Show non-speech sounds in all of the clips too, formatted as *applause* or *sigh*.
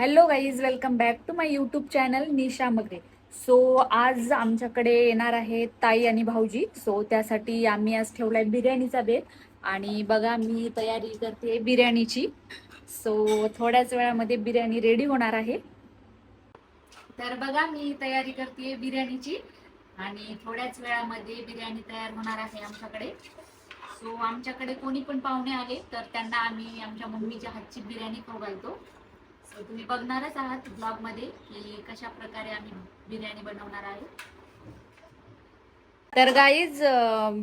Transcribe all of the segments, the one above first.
Hello guys welcome back to my YouTube channel Nisha Magare so आज आमच्याकडे येणार आहे ताई आणि भाऊजी. सो त्यासाठी आम्ही आज ठेवलाय बिर्याणीचा बेत. आणि बघा मी तयारी करते बिर्याणीची. सो थोड्याच वेळामध्ये बिर्याणी रेडी होणार आहे. तर बघा मी तयारी करते बिर्याणीची. आणि थोड्याच वेळामध्ये बिर्याणी तयार होणार आहे आमच्याकडे. सो आमच्याकडे कोणी पण पाहुणे आले तर त्यांना आम्ही आमच्या मम्मीच्या हातची बिर्याणी खाऊ घालतो. सो तुम्ही बघणारच आहात ब्लॉगमध्ये की कशा प्रकारे आम्ही बिर्याणी बनवणार आहे. तर गाईज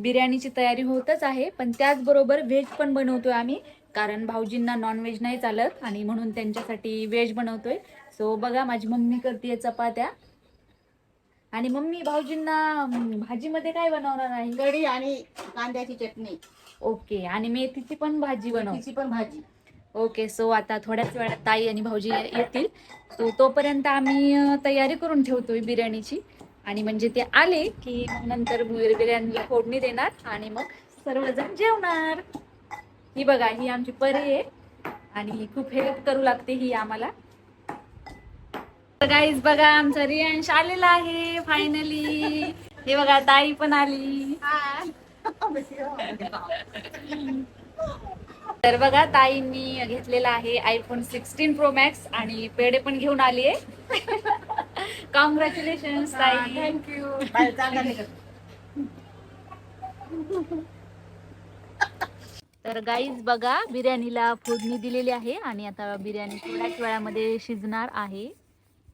बिर्याणीची तयारी होतच आहे पण त्याचबरोबर व्हेज पण बनवतोय आम्ही कारण भाऊजींना नॉनव्हेज नाही चालत आणि म्हणून त्यांच्यासाठी व्हेज बनवतोय. सो बघा माझी मम्मी करते चपात्या. आणि मम्मी भाऊजींना भाजीमध्ये काय बनवणार आहे? कढी आणि कांद्याची चटणी. ओके आणि मेथीची पण भाजी बनव. तिची पण भाजी. ओके सो आता थोड्याच वेळात ताई आणि भाऊजी येतील. सो तोपर्यंत आम्ही तयारी करून ठेवतोय बिर्याणीची. आणि म्हणजे ते आले की मग नंतर बिर- बिर्याणीला फोडणी देणार आणि मग सर्वजण जेवणार. ही बघा ही आमची परी आहे आणि खूप हेल्प करू लागते ही आम्हाला. गाईज बघा आमचा रियांश आलेला आहे फायनली हे बघा ताई पण आली. *laughs* *laughs* *laughs* तर बघा ताईंनी घेतलेला आहे आयफोन सिक्स्टीन प्रो मॅक्स आणि पेढे पण घेऊन आली आहे. *laughs* कॉंग्रॅच्युलेशन ताई. थँक्यू. *laughs* तर गाईज बघा बिर्याणीला फोडणी दिलेली आहे आणि आता बिर्याणी थोड्याच वेळामध्ये शिजणार आहे.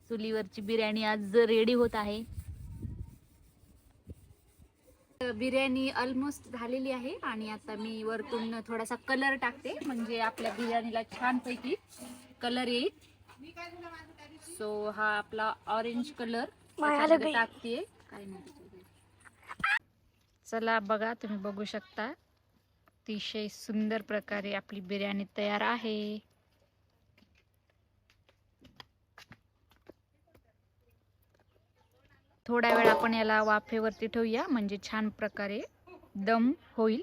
चुलीवरची बिर्याणी आज रेडी होत आहे. बिर्याणी ऑलमोस्ट झालेली आहे आणि आता मी वरतून थोडासा कलर टाकते. म्हणजे आपल्या बिर्याणीला छानपैकी कलर येईल. सो हा आपला ऑरेंज कलर टाकते काय नाही. चला बघा तुम्ही बघू शकता. अतिशय सुंदर प्रकारे आपली बिर्याणी तयार आहे. थोड्या वेळ आपण याला वाफेवरती ठेवूया. म्हणजे छान प्रकारे दम होईल.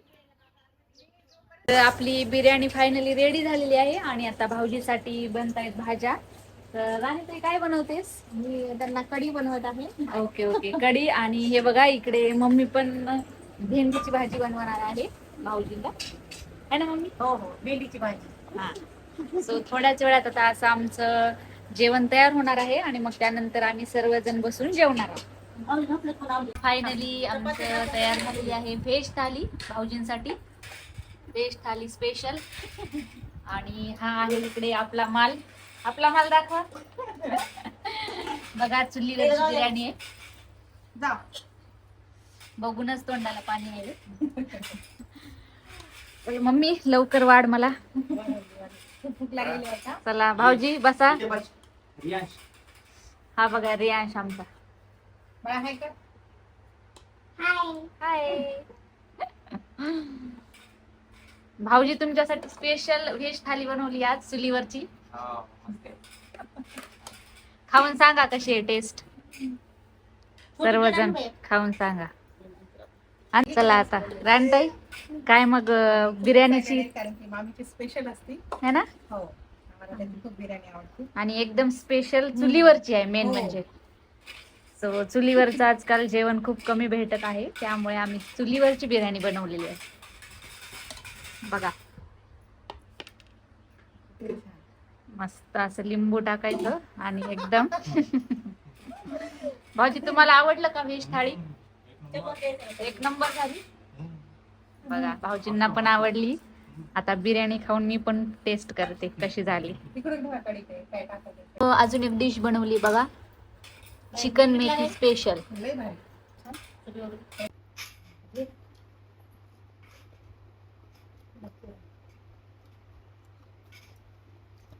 तर आपली बिर्याणी फायनली रेडी झालेली आहे. आणि आता भाऊजीसाठी बनतायत भाज्या. तर राणी ताई काय बनवतेस? मी त्यांना कढी बनवत आहे. Okay okay. कढी आणि हे बघा इकडे मम्मी पण भेंडीची भाजी बनवणार आहे भाऊजीला. है ना मम्मी? हो हो. भेंडीची भाजी. हा. सो थोड्याच वेळात आता असं आमचं जेवण तयार होणार आहे आणि मग त्यानंतर आम्ही सर्वजण बसून जेवणार आहोत. फायनली आमचं तयार झालेली आहे व्हेज थाली भाऊजींसाठी. व्हेज थाली स्पेशल आणि हा आहे इकडे आपला माल. आपला माल दाखवा. बघा चुलीवरची बिर्याणी आहे. जा. बघूनच तोंडाला पाणी आहे मम्मी लवकर वाढ मला. चला भाऊजी बसा. हा बघा रियांश आमचा. बाळा आहे का? हाय भाऊजी तुमच्यासाठी स्पेशल व्हेज थाली बनवली आज चुलीवरची. खाऊन सांगा कशी आहे टेस्ट सर्वजण खाऊन सांगा. आणि चला आता. राणताई काय मग अं, बिर्याणीची? कारण की मामीची स्पेशल असते. है ना? हो. आम्हाला त्याची खूप बिर्याणी आवडते. आणि एकदम स्पेशल चुलीवरची आहे मेन हो. म्हणजे. सो चुलीवरचं आजकाल जेवण खूप कमी भेटत आहे. त्यामुळे आम्ही चुलीवरची बिर्याणी बनवलेली आहे. बघा. मस्त असं लिंबू टाकायचं आणि एकदम. भाऊजी तुम्हाला आवडलं का व्हेज थाळी? एक नंबर झाली बघा भाऊजींना पण आवडली. आता बिर्याणी खाऊन मी पण टेस्ट करते कशी झाली. अजून एक डिश बनवली बघा. चिकन मेथी स्पेशल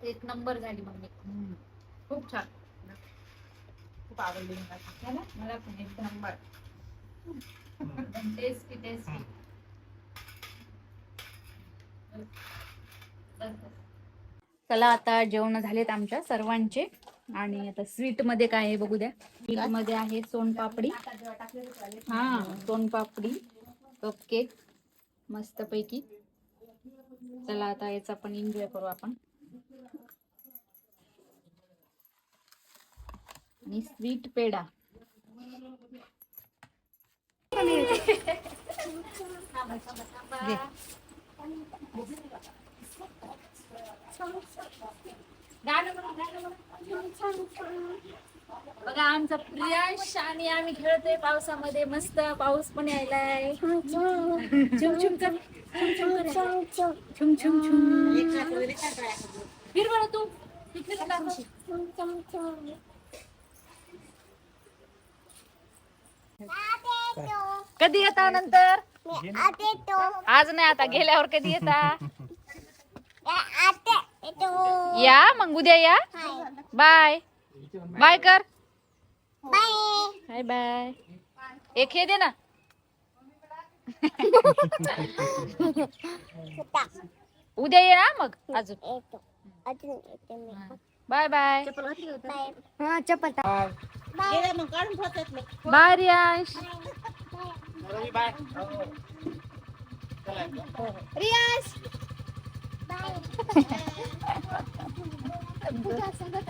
एक नंबर झाली मम्मी. खूप छान. खूप आवडली मला. ना? मला पण एक नंबर. टेस्टी टेस्टी चला आता जेवण झालेत आमच्या सर्वांचे. आणि आता स्वीटमध्ये काय आहे बघू द्या. स्वीटमध्ये आहे सोनपापडी. हा सोनपापडी कपकेक मस्त पैकी चला आता याचा पण एन्जॉय करू आपण. आणि स्वीट पेढा. *laughs* बघा आमचा प्रियांश आणि आम्ही खेळतोय पावसामध्ये. मस्त पाऊस पण यायलाय. छुम फिर बरं तू. कधी येता नंतर? आज नाही आता गेल्यावर कधी येता? या मग उद्या या. बाय. बाय कर. बाय. बाय एक हे दे ना. *laughs* उद्या ये ना मग अजून. Bye bye. Bye. Riyansh. Marami ba? Oo. Rias! Bye! Bukas, *laughs* sagot,